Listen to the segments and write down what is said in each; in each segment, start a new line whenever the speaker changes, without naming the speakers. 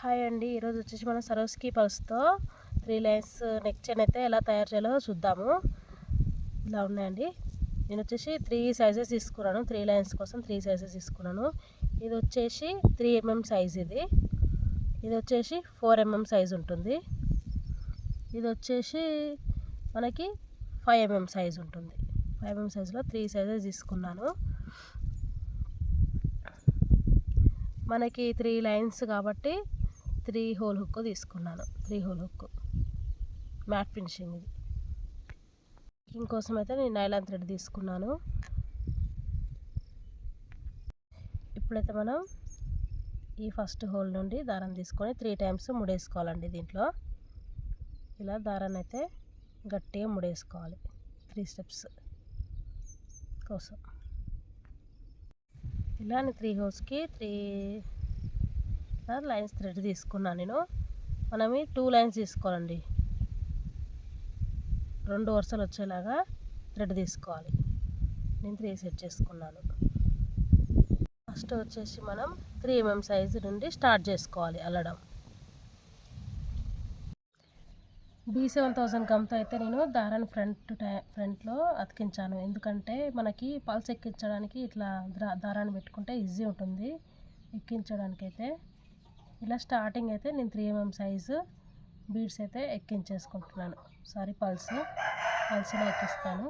Hi అండి. ఈరోజు వచ్చేసి మనం సరోస్కి పల్స్తో త్రీ లైన్స్ నెక్ చైన్ అయితే ఎలా తయారు చేయాలో చూద్దాము. ఇలా ఉన్నాయండి. నేను వచ్చేసి త్రీ సైజెస్ తీసుకున్నాను. త్రీ లైన్స్ కోసం త్రీ సైజెస్ తీసుకున్నాను. ఇది వచ్చేసి త్రీ ఎంఎం సైజ్ ఇది. ఇది వచ్చేసి ఫోర్ ఎంఎం సైజ్ ఉంటుంది. ఇది వచ్చేసి మనకి ఫైవ్ ఎంఎం సైజ్ ఉంటుంది. ఫైవ్ ఎంఎం సైజులో త్రీ సైజెస్ తీసుకున్నాను. మనకి త్రీ లైన్స్ కాబట్టి త్రీ హోల్ హుక్ తీసుకున్నాను. Three hole hook matte finishing ఇది. ఇంకోసం అయితే నేను నైలాన్ థ్రెడ్ తీసుకున్నాను. ఇప్పుడైతే మనం ఈ ఫస్ట్ హోల్ నుండి దారం తీసుకొని త్రీ టైమ్స్ ముడేసుకోవాలండి దీంట్లో. ఇలా దారాన్ని అయితే గట్టిగా ముడేసుకోవాలి త్రీ స్టెప్స్ కోసం. ఇలా త్రీ హోల్స్కి త్రీ లైన్స్ థ్రెడ్ తీసుకున్నాను నేను. మనం టూ లైన్స్ తీసుకోవాలండి. రెండు వరుసలు వచ్చేలాగా థ్రెడ్ తీసుకోవాలి. నేను త్రీ సెట్ చేసుకున్నాను. ఫస్ట్ వచ్చేసి మనం త్రీ ఎంఎం సైజు నుండి స్టార్ట్ చేసుకోవాలి అల్లడం. బీ సెవెన్ థౌసండ్ గమ్తో అయితే నేను దారాన్ని ఫ్రంట్ ఫ్రంట్లో అతికించాను. ఎందుకంటే మనకి పల్స్ ఎక్కించడానికి ఇట్లా దారాన్ని పెట్టుకుంటే ఈజీ ఉంటుంది. ఎక్కించడానికి అయితే ఇలా స్టార్టింగ్ అయితే నేను త్రీ ఎంఎం సైజు బీడ్స్ అయితే ఎక్కించేసుకుంటున్నాను. సారీ పల్స్ పల్స్లో ఎక్కిస్తాను.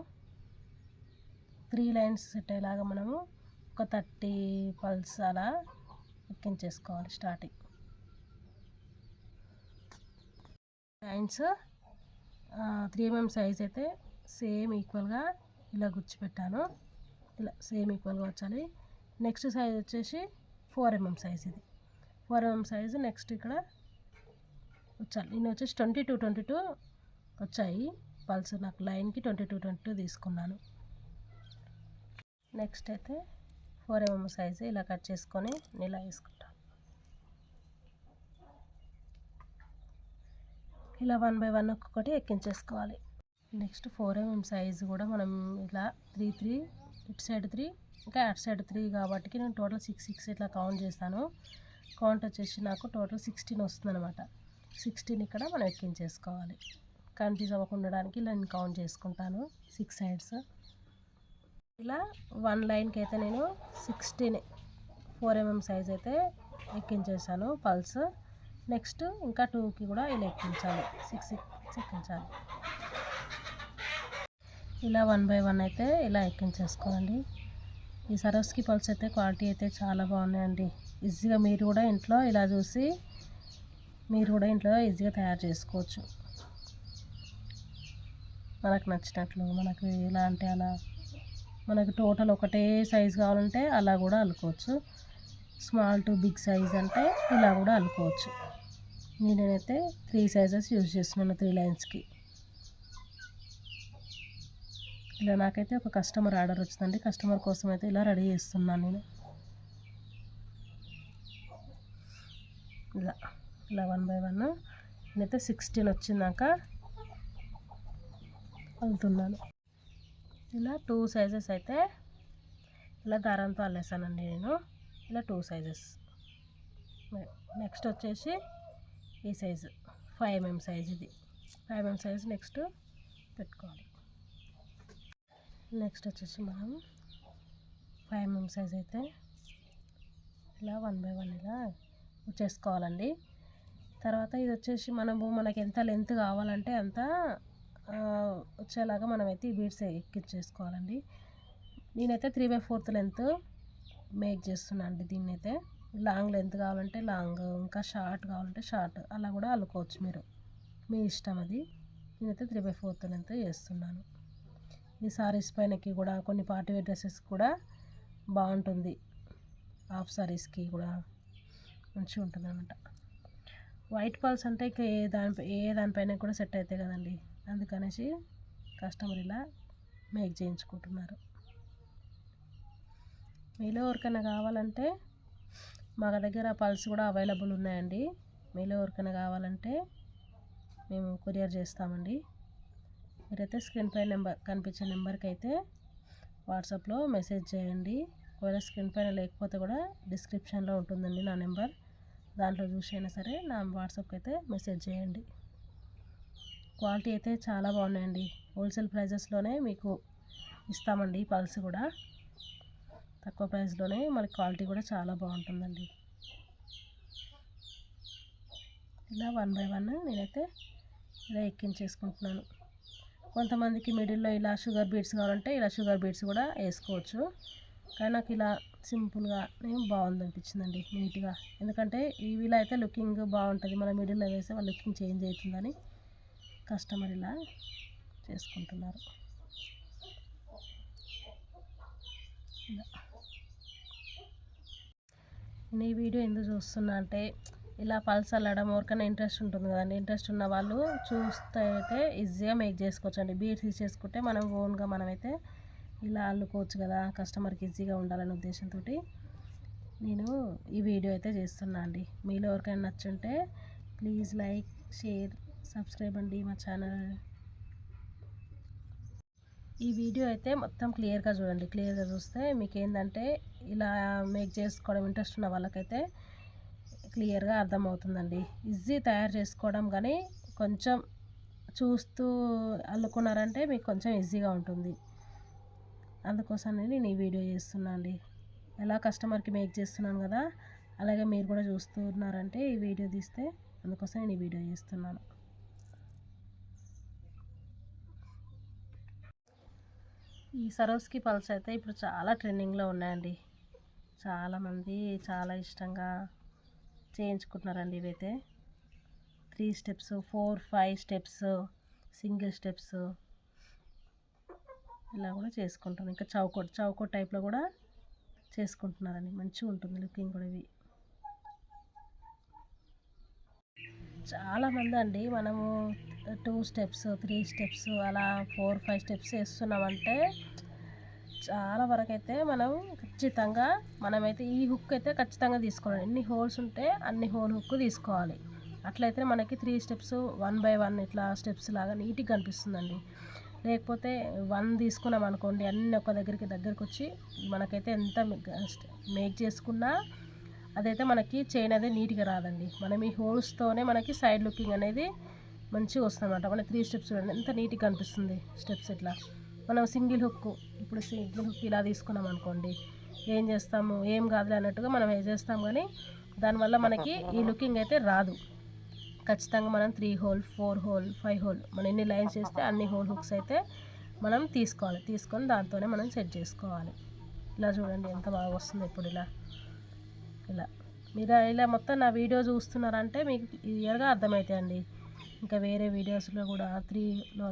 త్రీ లైన్స్ సెట్ అయ్యేలాగా మనము ఒక థర్టీ పల్స్ అలా ఎక్కించేసుకోవాలి starting lines three MM size అయితే సేమ్ ఈక్వల్గా ఇలా గుచ్చిపెట్టాను ఇలా సేమ్ ఈక్వల్గా వచ్చాలి. నెక్స్ట్ సైజ్ వచ్చేసి ఫోర్ ఎంఎం సైజ్ ఇది. ఫోర్ ఎంఎం సైజు నెక్స్ట్ ఇక్కడ వచ్చాలి. నేను వచ్చేసి ట్వంటీ టూ ట్వంటీ టూ వచ్చాయి. పల్స్ నాకు లైన్కి ట్వంటీ టూ ట్వంటీ టూ తీసుకున్నాను. నెక్స్ట్ అయితే ఫోర్ ఎంఎం సైజు ఇలా కట్ చేసుకొని ఇలా వేసుకుంటాను. ఇలా వన్ బై వన్ ఒక్కొక్కటి ఎక్కించేసుకోవాలి. నెక్స్ట్ ఫోర్ ఎంఎం సైజు కూడా మనం ఇలా త్రీ త్రీ ఇటు సైడ్ త్రీ ఇంకా అటు సైడ్ త్రీ కాబట్టి నేను టోటల్ సిక్స్ సిక్స్ ఇట్లా కౌంట్ చేస్తాను. కౌంట్ వచ్చేసి నాకు టోటల్ సిక్స్టీన్ వస్తుంది అనమాట సిక్స్టీన్ ఇక్కడ మనం ఎక్కించేసుకోవాలి. కన్ఫ్యూజ్ అవ్వకుండా ఉండడానికి ఇలా నేను కౌంట్ చేసుకుంటాను. సిక్స్ సైడ్స్ ఇలా వన్ లైన్కి అయితే నేను సిక్స్టీన్ ఫోర్ ఎంఎం సైజ్ అయితే ఎక్కించేసాను పల్స్ నెక్స్ట్ ఇంకా టూకి కూడా ఇలా ఎక్కించాలి. సిక్స్ ఎక్కించాలి. ఇలా వన్ బై వన్ అయితే ఇలా ఎక్కించేసుకోండి. ఈ సరోస్కి పల్స్ అయితే క్వాలిటీ అయితే చాలా బాగున్నాయండి. ఈజీగా మీరు కూడా ఇంట్లో ఇలా చూసి మీరు కూడా ఇంట్లో ఈజీగా తయారు చేసుకోవచ్చు. మనకు నచ్చినట్లు మనకు ఎలా అంటే అలా మనకు టోటల్ ఒకటే సైజ్ కావాలంటే అలా కూడా అల్లుకోవచ్చు. స్మాల్ టు బిగ్ సైజ్ అంటే ఇలా కూడా అల్లుకోవచ్చు. నేనైతే త్రీ సైజెస్ యూజ్ చేస్తున్నాను త్రీ లైన్స్కి. ఇలా నాకైతే ఒక కస్టమర్ ఆర్డర్ వచ్చిందండి. కస్టమర్ కోసం అయితే ఇలా రెడీ చేస్తున్నాను నేను. ఇలా ఇలా వన్ బై వన్ నేనైతే సిక్స్టీన్ వచ్చిందాక వెళ్తున్నాను. ఇలా టూ సైజెస్ అయితే ఇలా దారంతో అల్లేసానండి నేను. ఇలా టూ సైజెస్ నెక్స్ట్ వచ్చేసి ఈ సైజు ఫైవ్ ఎంఎం సైజ్ ఇది. ఫైవ్ ఎంఎం సైజ్ నెక్స్ట్ పెట్టుకోవాలి. నెక్స్ట్ వచ్చేసి మనం ఫైవ్ ఎంఎం సైజ్ అయితే ఇలా వన్ బై వన్ ఇలా చేసుకోవాలండి. తర్వాత ఇది వచ్చేసి మనము మనకి ఎంత లెంత్ కావాలంటే అంత వచ్చేలాగా మనమైతే ఈ బీడ్స్ ఎక్కించేసుకోవాలండి. నేనైతే three by fourth length make చేస్తున్నాను అండి దీన్ని అయితే లాంగ్ లెంత్ కావాలంటే లాంగ్ ఇంకా షార్ట్ కావాలంటే షార్ట్ అలా కూడా అల్లుకోవచ్చు మీరు. మీ ఇష్టం అది. నేనైతే త్రీ బై ఫోర్త్ లెంత్ చేస్తున్నాను. ఈ సారీస్ పైనకి కూడా కొన్ని పార్టీవేర్ డ్రెస్సెస్ కూడా బాగుంటుంది. హాఫ్ సారీస్కి కూడా. మంచిగా ఉంటుంది అనమాట వైట్ పాల్స్ అంటే ఇక ఏ దానిపై ఏ దానిపైన కూడా సెట్ అవుతాయి కదండి. అందుకనేసి కస్టమర్ ఇలా మేక్ చేయించుకుంటున్నారు. మీలో ఎవరికైనా కావాలంటే మా దగ్గర పల్స్ కూడా అవైలబుల్ ఉన్నాయండి. మీలో ఎవరికైనా కావాలంటే మేము కొరియర్ చేస్తామండి. మీరైతే స్క్రీన్ పై నెంబర్ కనిపించే నెంబర్కి అయితే వాట్సాప్లో మెసేజ్ చేయండి. ఒకవేళ స్క్రీన్ పైన లేకపోతే కూడా డిస్క్రిప్షన్లో ఉంటుందండి నా నెంబర్ దాంట్లో చూసైనా సరే నా వాట్సాప్కి అయితే మెసేజ్ చేయండి. క్వాలిటీ అయితే చాలా బాగున్నాయండి. హోల్సేల్ ప్రైజెస్లోనే మీకు ఇస్తామండి పల్స్ కూడా. తక్కువ ప్రైస్లోనే మనకి క్వాలిటీ కూడా చాలా బాగుంటుందండి. ఇలా వన్ బై వన్ నేనైతే ఇలా ఎక్కించేసుకుంటున్నాను. కొంతమందికి మిడిల్లో ఇలా షుగర్ బీట్స్ కావాలంటే ఇలా షుగర్ బీట్స్ కూడా వేసుకోవచ్చు. కానీ నాకు ఇలా సింపుల్గా నేను బాగుంది అనిపించిందండి నీట్గా. ఎందుకంటే ఇవిలో అయితే లుకింగ్ బాగుంటుంది. మన మిడిల్లో వేస్తే వాళ్ళ లుకింగ్ చేంజ్ అవుతుందని కస్టమర్ ఇలా చేసుకుంటున్నారు. నేను ఈ వీడియో ఎందుకు చూస్తున్నా అంటే ఇలా పల్స్ అల్లడం ఎవరికైనా ఇంట్రెస్ట్ ఉంటుంది కదండి. ఇంట్రెస్ట్ ఉన్న వాళ్ళు చూస్తే అయితే ఈజీగా మేక్ చేసుకోవచ్చు అండి బీట్స్ చేసుకుంటే మనం ఓన్గా మనమైతే ఇలా అల్లుకోవచ్చు కదా కస్టమర్కి ఈజీగా ఉండాలనే ఉద్దేశంతో నేను ఈ వీడియో అయితే చేస్తున్నా అండి. మీలో ఎవరికైనా నచ్చుంటే ప్లీజ్ లైక్ షేర్ సబ్స్క్రైబ్ అండి మా ఛానల్. ఈ వీడియో అయితే మొత్తం క్లియర్గా చూడండి. క్లియర్గా చూస్తే మీకు ఏంటంటే ఇలా మేక్ చేసుకోవడం ఇంట్రెస్ట్ ఉన్న వాళ్ళకైతే క్లియర్గా అర్థమవుతుందండి. ఈజీ తయారు చేసుకోవడం కానీ కొంచెం చూస్తూ అల్లుకున్నారంటే మీకు కొంచెం ఈజీగా ఉంటుంది. అందుకోసం నేను ఈ వీడియో చేస్తున్నా అండి ఎలా కస్టమర్కి మేక్ చేస్తున్నాను కదా అలాగే మీరు కూడా చూస్తున్నారంటే ఈ వీడియో తీస్తే అందుకోసం నేను ఈ వీడియో చేస్తున్నాను. ఈ సరోస్కి పల్స్ అయితే ఇప్పుడు చాలా ట్రెండింగ్లో ఉన్నాయండి. చాలామంది చాలా ఇష్టంగా చేయించుకుంటున్నారండి ఇవైతే. Three steps four five steps single steps. ఇలా కూడా చేసుకుంటాను. ఇంకా చౌకోట్ చౌకోట్ టైప్లో కూడా చేసుకుంటున్నారండి మంచిగా ఉంటుంది లుకింగ్ కూడా ఇవి చాలామంది అండి మనము టూ స్టెప్స్ త్రీ స్టెప్స్ అలా ఫోర్ ఫైవ్ స్టెప్స్ వేస్తున్నామంటే చాలా వరకు అయితే మనం ఖచ్చితంగా మనమైతే ఈ హుక్ అయితే ఖచ్చితంగా తీసుకోవాలి. ఎన్ని హోల్స్ ఉంటే అన్ని హోల్ హుక్ తీసుకోవాలి. అట్లయితే మనకి three steps one by one ఇట్లా స్టెప్స్ లాగా నీట్గా కనిపిస్తుందండి. లేకపోతే వన్ తీసుకున్నాం అనుకోండి అన్ని ఒక దగ్గరికి దగ్గరికి వచ్చి మనకైతే ఎంత మేక్ చేసుకున్నా అదైతే మనకి చైన్ అనేది నీట్గా రాదండి. మనం ఈ హోల్స్తోనే మనకి సైడ్ లుకింగ్ అనేది మంచిగా వస్తుంది అనమాట మన త్రీ స్టెప్స్ చూడండి ఎంత నీట్గా కనిపిస్తుంది స్టెప్స్ ఇట్లా. మనం సింగిల్ హుక్ ఇప్పుడు సింగిల్ హుక్ ఇలా తీసుకున్నాం అనుకోండి ఏం చేస్తాము ఏం కాదులే అన్నట్టుగా మనం ఏ చేస్తాం కానీ దానివల్ల మనకి ఈ లుకింగ్ అయితే రాదు. ఖచ్చితంగా మనం three hole four hole five hole మనం ఎన్ని లైన్స్ చేస్తే అన్ని హోల్ హుక్స్ అయితే మనం తీసుకోవాలి. తీసుకొని దాంతోనే మనం సెట్ చేసుకోవాలి. ఇలా చూడండి ఎంత బాగా వస్తుంది ఇప్పుడు ఇలా. ఇలా. మీరు ఇలా మొత్తం నా వీడియో చూస్తున్నారంటే మీకు క్లియర్గా అర్థమవుతాయండి ఇంకా వేరే వీడియోస్లో కూడా three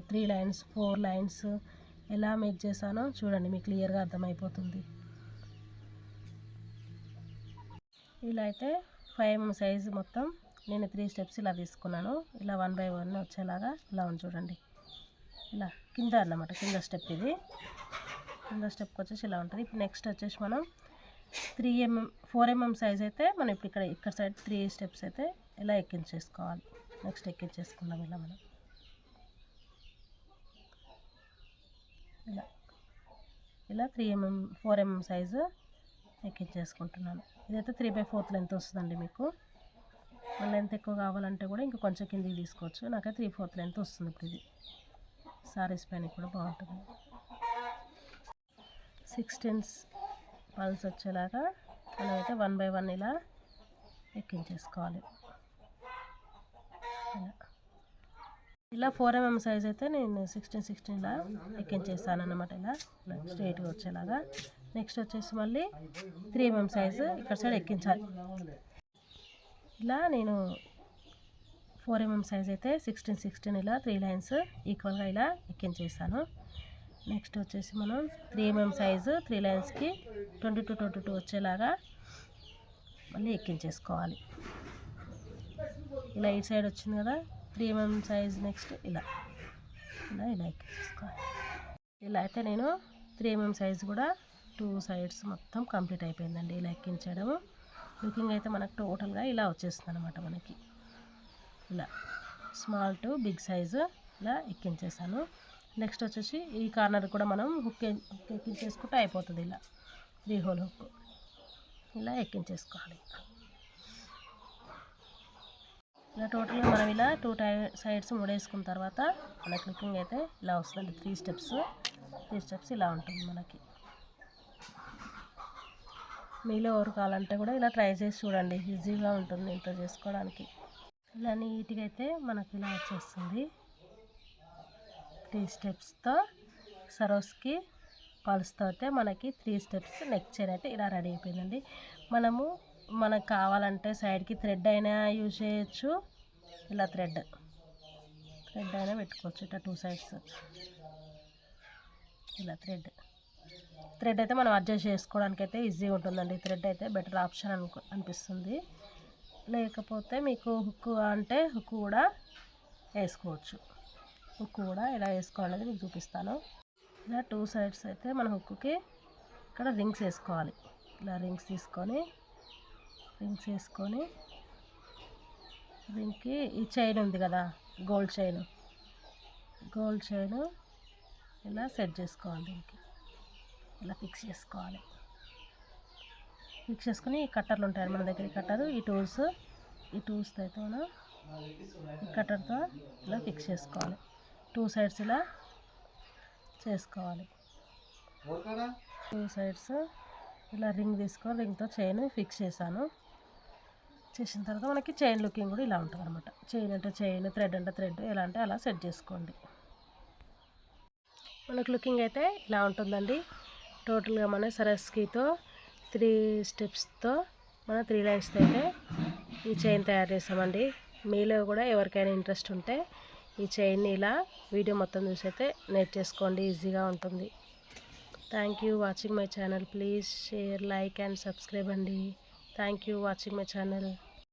three lines four lines ఎలా మేక్ చేశానో చూడండి మీకు క్లియర్గా అర్థమైపోతుంది. ఇలా అయితే ఫైవ్ సైజు మొత్తం నేను త్రీ స్టెప్స్ ఇలా తీసుకున్నాను. ఇలా వన్ బై వన్ వచ్చేలాగా ఇలా ఉంది చూడండి. ఇలా కింద అన్నమాట కింద స్టెప్ ఇది. కింద స్టెప్కి వచ్చేసి ఇలా ఉంటుంది. ఇప్పుడు నెక్స్ట్ వచ్చేసి మనం three mm four MM size అయితే మనం ఇప్పుడు ఇక్కడ ఇక్కడ సైడ్ త్రీ స్టెప్స్ అయితే ఇలా ఎక్కించేసుకోవాలి. నెక్స్ట్ ఎక్కించేసుకుందాం ఇలా మనం. ఇలా ఇలా three mm four MM size ఎక్కించేసుకుంటున్నాను. ఇదైతే త్రీ బై ఫోర్త్ లెంత్ వస్తుందండి మీకు. మన లెంత్ ఎక్కువ కావాలంటే కూడా ఇంకా కొంచెం కిందికి తీసుకోవచ్చు. నాకైతే త్రీ ఫోర్త్ లెంత్ వస్తుంది ఇప్పుడు ఇది. సారీస్ పైన కూడా బాగుంటుంది. సిక్స్టీన్స్ పల్స్ వచ్చేలాగా మనం అయితే వన్ బై వన్ ఇలా ఎక్కించేసుకోవాలి. ఇలా. ఇలా ఫోర్ ఎంఎం సైజ్ అయితే నేను సిక్స్టీన్ సిక్స్టీన్ ఇలా ఎక్కించేస్తాను అనమాట ఇలా ఇలా స్ట్రైట్గా వచ్చేలాగా. నెక్స్ట్ వచ్చేసి మళ్ళీ త్రీ ఎంఎం సైజు ఇక్కడ సైడ్ ఎక్కించాలి. ఇలా నేను ఫోర్ ఎంఎం సైజ్ అయితే సిక్స్టీన్ సిక్స్టీన్ ఇలా త్రీ లైన్స్ ఈక్వల్గా ఇలా ఎక్కించేసాను. నెక్స్ట్ వచ్చేసి మనం త్రీ ఎంఎం సైజు త్రీ లైన్స్కి ట్వంటీ టూ ట్వంటీ టూ వచ్చేలాగా మళ్ళీ ఎక్కించేసుకోవాలి. ఇలా ఈ సైడ్ వచ్చింది కదా త్రీ ఎంఎం సైజ్ నెక్స్ట్ ఇలా. ఇలా ఇలా ఎక్కించేసుకోవాలి. ఇలా అయితే నేను త్రీ ఎంఎం సైజ్ కూడా టూ సైడ్స్ మొత్తం కంప్లీట్ అయిపోయిందండి ఇలా ఎక్కించడం లుకింగ్ అయితే మనకు టోటల్గా ఇలా వచ్చేస్తుంది అనమాట మనకి. ఇలా స్మాల్ టు బిగ్ సైజు ఇలా ఎక్కించేసాను. నెక్స్ట్ వచ్చేసి ఈ కార్నర్ కూడా మనం హుక్ హుక్ ఎక్కించేసుకుంటే అయిపోతుంది ఇలా. Three hole hook. ఇలా ఎక్కించేసుకోవాలి. ఇలా టోటల్గా మనం ఇలా టూ టై సైడ్స్ ముడేసుకున్న తర్వాత మనకి లుకింగ్ అయితే ఇలా వస్తుంది త్రీ స్టెప్స్ త్రీ స్టెప్స్ ఇలా ఉంటుంది మనకి. మీలో ఎవరు కావాలంటే కూడా ఇలా ట్రై చేసి చూడండి. ఈజీగా ఉంటుంది ఇంట్లో చేసుకోవడానికి. ఇలా నీట్గా అయితే మనకి ఇలా వచ్చేస్తుంది. త్రీ స్టెప్స్తో సరోస్కి పలుస్తో అయితే మనకి త్రీ స్టెప్స్ నెక్ చైన్ అయితే ఇలా రెడీ అయిపోయిందండి. మనము మనకు కావాలంటే సైడ్కి థ్రెడ్ అయినా యూజ్ చేయొచ్చు. ఇలా థ్రెడ్ థ్రెడ్ అయినా పెట్టుకోవచ్చు ఇట్లా టూ సైడ్స్ ఇలా థ్రెడ్ థ్రెడ్ అయితే మనం అడ్జస్ట్ చేసుకోవడానికి అయితే ఈజీగా ఉంటుందండి. థ్రెడ్ అయితే బెటర్ ఆప్షన్ అనుకు అనిపిస్తుంది. లేకపోతే మీకు హుక్ అంటే హుక్ కూడా వేసుకోవచ్చు. హుక్ కూడా ఎలా వేసుకోవాలనేది మీకు చూపిస్తాను. ఇలా టూ సైడ్స్ అయితే మన హుక్కి ఇక్కడ రింగ్స్ వేసుకోవాలి. ఇలా రింగ్స్ తీసుకొని రింగ్స్ వేసుకొని రింగ్కి ఈ చైన్ ఉంది కదా గోల్డ్ చైన్ గోల్డ్ చైన్ ఇలా సెట్ చేసుకోవాలి దీనికి. ఇలా ఫిక్స్ చేసుకోవాలి. ఫిక్స్ చేసుకుని ఈ కట్టర్లు ఉంటాయి మన దగ్గర కట్టరు ఈ టూల్స్ ఈ టూల్స్తో అయితే మనం ఈ కట్టర్తో ఇలా ఫిక్స్ చేసుకోవాలి. టూ సైడ్స్ ఇలా చేసుకోవాలి. టూ సైడ్స్ ఇలా రింగ్ తీసుకొని రింగ్తో చైన్ ఫిక్స్ చేశాను. చేసిన తర్వాత మనకి చైన్ లుకింగ్ కూడా ఇలా ఉంటుంది అనమాట చైన్ అంటే చైన్ థ్రెడ్ అంటే థ్రెడ్ ఎలా అంటే అలా సెట్ చేసుకోండి. మనకు లుకింగ్ అయితే ఇలా ఉంటుందండి. టోటల్గా మన సరస్కితో త్రీ స్టెప్స్తో మన త్రీ లైన్స్తో అయితే ఈ చైన్ తయారు చేస్తామండి. మీలో కూడా ఎవరికైనా ఇంట్రెస్ట్ ఉంటే ఈ చైన్ని ఇలా వీడియో మొత్తం చూసి అయితే నేర్చేసుకోండి ఈజీగా ఉంటుంది. Thank you watching my channel please share like and subscribe అండి. Thank you watching my channel